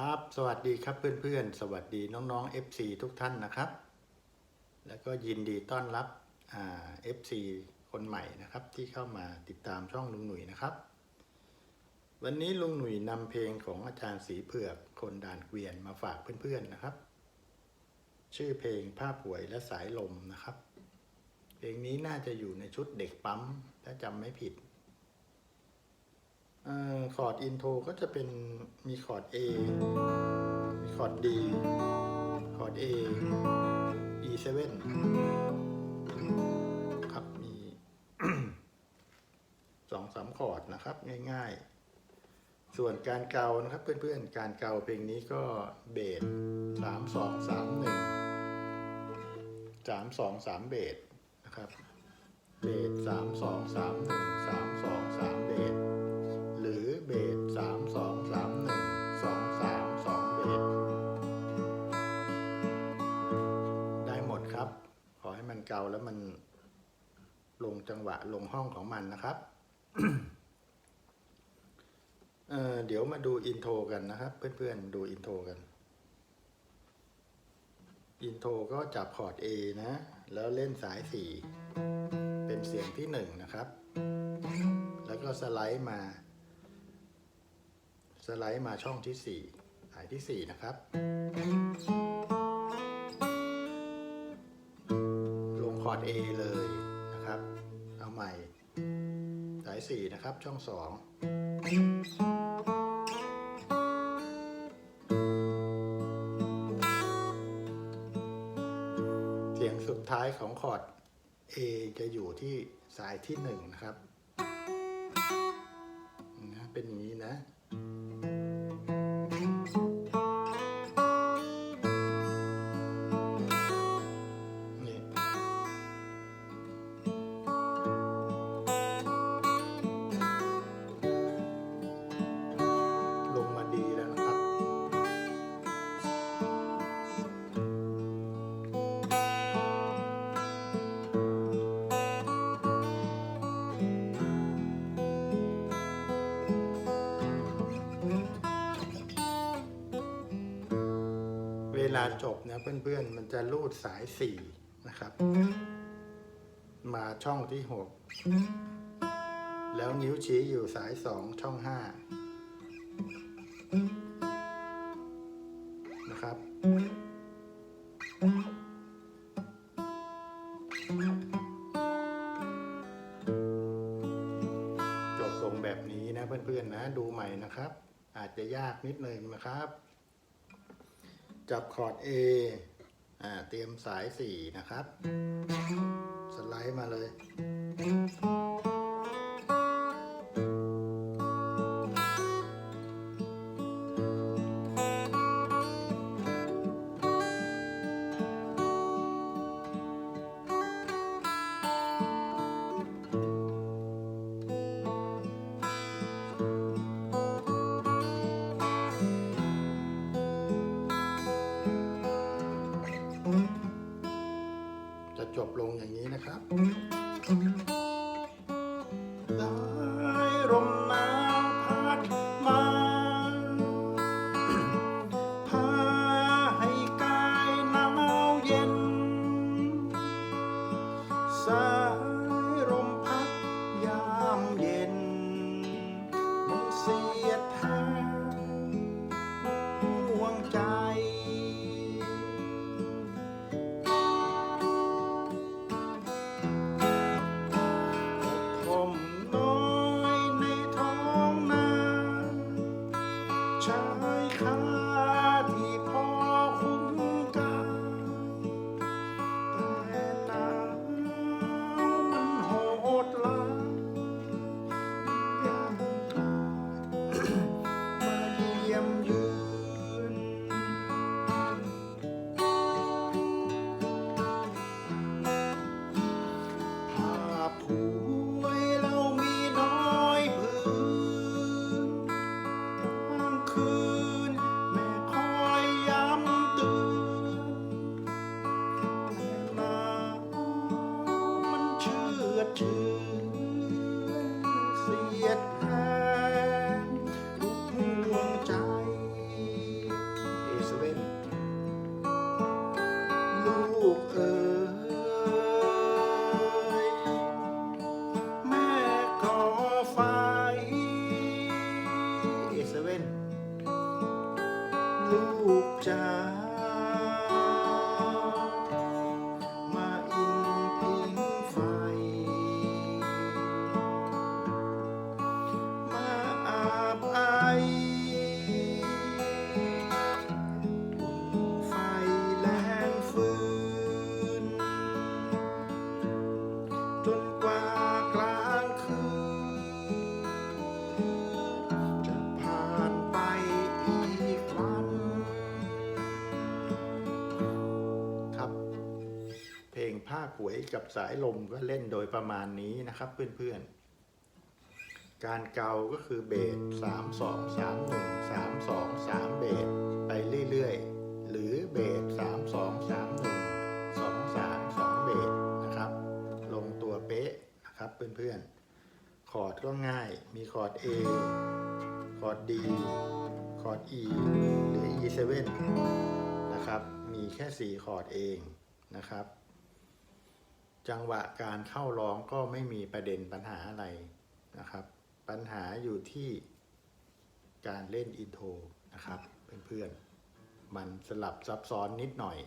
ครับ สวัสดีครับเพื่อนๆ สวัสดีน้องๆ FC ทุกท่านนะครับ แล้วก็ยินดีต้อนรับอ่า FC คนใหม่นะครับ ที่เข้ามาติดตามช่องลุงหนุ่ยนะครับ วันนี้ลุงหนุ่ยนำเพลงของอาจารย์สีเผือกคนด่านเกวียนมาฝากเพื่อนๆนะครับ ชื่อเพลงผ้าป่วยและสายลมนะครับ เพลงนี้น่าจะอยู่ในชุดเด็กปั๊มถ้าจำไม่ผิด คอร์ดอินโทรก็จะเป็นมีคอร์ด A มีคอร์ด D คอร์ด A E7 ครับมีสองสามคอร์ดนะครับง่ายๆ ส่วนการเกานะครับเพื่อนๆ การเกาเพลงนี้ก็เบสสามสองสามหนึ่งสามสองสามเบสนะครับ เบสสามสองสามหนึ่งสามสองสามเบส เกาแล้วมันลงจังหวะลงห้องของมันนะครับเเดี๋ยวมาดูอินโทรกันนะครับ เพื่อนๆดูอินโทรกัน อินโทรก็จับคอร์ด A นะ แล้วเล่นสาย 4 เป็นเสียงที่ 1 นะครับ แล้วก็สไลด์มา สไลด์มาช่องที่ 4 สายที่ 4 นะครับ คอร์ด A เลยนะครับ เอาใหม่ สาย 4 นะครับ ช่อง 2 เสียงสุดท้ายของคอร์ด A จะอยู่ที่สายที่ 1 นะครับ นะ เป็นอย่างนี้นะ ลาจบนะเพื่อนๆ มันจะรูดสายสี่นะครับ มาช่องที่หกแล้วนิ้วชี้อยู่สายสองช่องห้านะครับ จบลงแบบนี้นะเพื่อนๆนะ ดูใหม่นะครับ อาจจะยากนิดนึงนะครับ จับคอร์ด A อ่าเตรียมสาย 4 นะครับ สไลด์มาเลย ส หวยกับสายลมก็เล่นโดยประมาณนี้นะครับ เพื่อนๆ การเกาก็คือเบส3 2 3 1 3 2 3เบสไปเรื่อยๆ หรือเบส3 2 3 1 2 3 2เบสนะครับ ลงตัวเป๊ะนะครับเพื่อนๆ คอร์ดก็ง่ายมีคอร์ด A คอร์ด D คอร์ด E หรือ E7 นะครับ มีแค่ 4 คอร์ดเองนะครับ จังหวะการเข้าร้องก็ไม่มีประเด็นปัญหาอะไรนะครับ ปัญหาอยู่ที่การเล่นอินโทรนะครับเพื่อนๆมันสลับซับซ้อนนิดหน่อย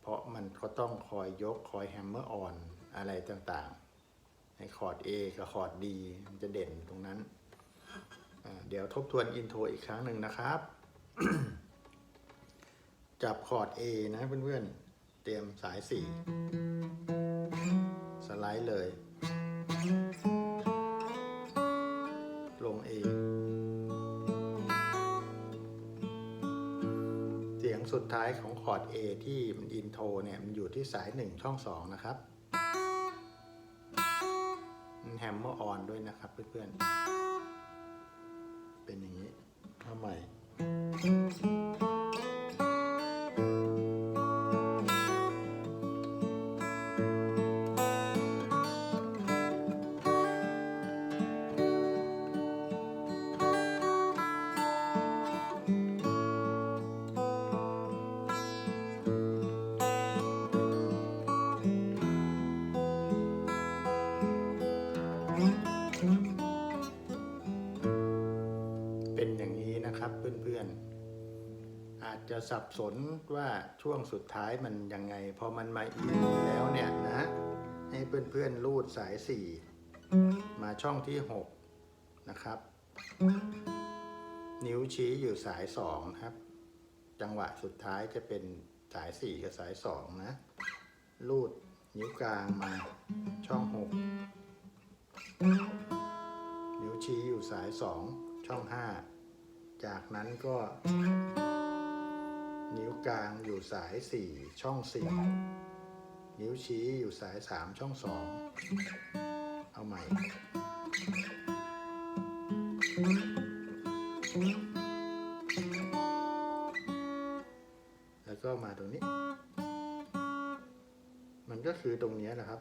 เพราะมันก็ต้องคอยยกคอยแฮมเมอร์ออนอะไรต่างๆ ในคอร์ด A กับคอร์ด D มันจะเด่นตรงนั้น เดี๋ยวทบทวนอินโทรอีกครั้งหนึ่งนะครับ จับคอร์ด A นะเพื่อนๆ เตรียมสาย 4 ไลด์เลย ลง A เสียงสุดท้ายของคอร์ด A ที่มันอินโทรเนี่ย มันอยู่ที่สาย 1 ช่อง 2 นะครับมันแฮมเมอร์ออนด้วยนะครับเพื่อนๆ เป็นอย่างนี้ทำไม เพื่อนๆ อาจจะสับสนว่าช่วงสุดท้ายมันยังไง พอมันมาอีแล้วเนี่ยนะ ให้เพื่อนๆรูดสาย 4 มาช่องที่ 6 นะครับ นิ้วชี้อยู่สาย 2 ครับ จังหวะสุดท้ายจะเป็นสาย 4 กับสาย 2 นะรูดนิ้วกลางมาช่อง 6 นิ้วชี้อยู่สาย 2 ช่อง 5 จากนั้นก็ นิ้วกลางอยู่สาย 4 ช่อง 4 นิ้วชี้อยู่สาย 3 ช่อง 2 เอาใหม่ แล้วก็มาตรงนี้ มันก็คือตรงนี้ยนะครับ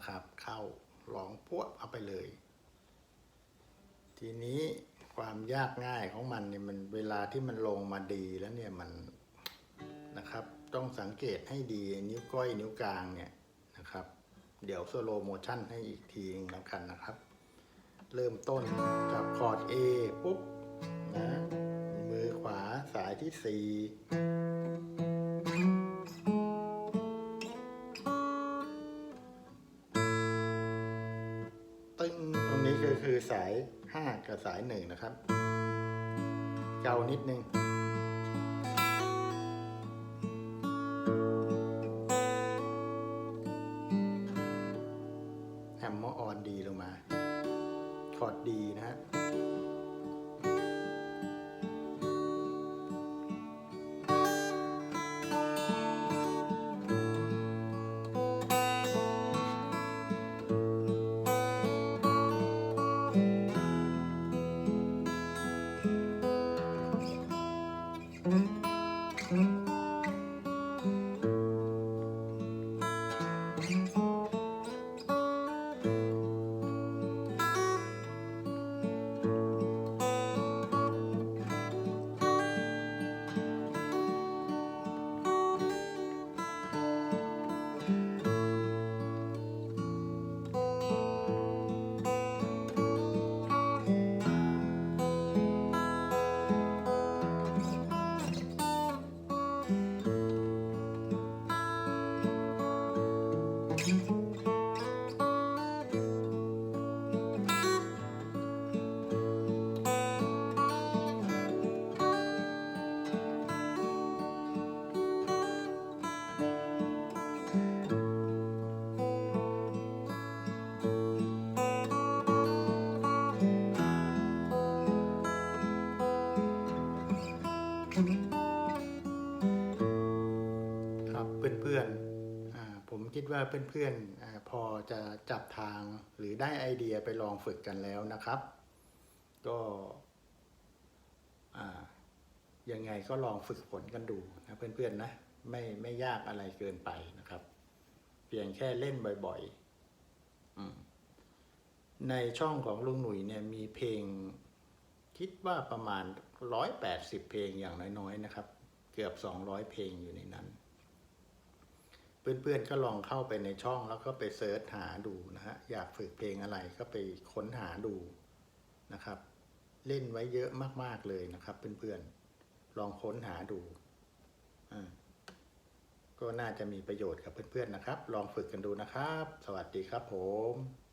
นะครับ เข้าร้องพวดเอาไปเลย ทีนี้ความยากง่ายของมันเนี่ยมันเวลาที่มันลงมาดีแล้วเนี่ยมันนะครับ ต้องสังเกตให้ดีนิ้วก้อยนิ้วกลางเนี่ยนะครับ เดี๋ยวสโลโมชั่นให้อีกทีนึงแล้วกันนะครับ เริ่มต้นจากคอร์ด A ปุ๊บนะมือขวาสายที่ 4 กับสายหนะครับ เกานิดนึง ว่าเพื่อนๆพอจะจับทางหรือได้ไอเดียไปลองฝึกกันแล้วนะครับ ก็ยังไงก็ลองฝึกฝนกันดูนะเพื่อนๆนะไม่ไม่ยากอะไรเกินไปนะครับ เพียงแค่เล่นบ่อยๆในช่องของลุงหนุ่ยเนี่ยมีเพลงคิดว่าประมาณ 180 เพลงอย่างน้อยๆนะครับ เกือบ 200 เพลงอยู่ในนั้น เพื่อนๆก็ลองเข้าไปในช่องแล้วก็ไปเซิร์ชหาดูนะฮะอยากฝึกเพลงอะไรก็ไปค้นหาดูนะครับ เล่นไว้เยอะมากๆเลยนะครับ เพื่อนๆลองค้นหาดูอ่าก็น่าจะมีประโยชน์กับเพื่อนๆนะครับ ลองฝึกกันดูนะครับ สวัสดีครับผม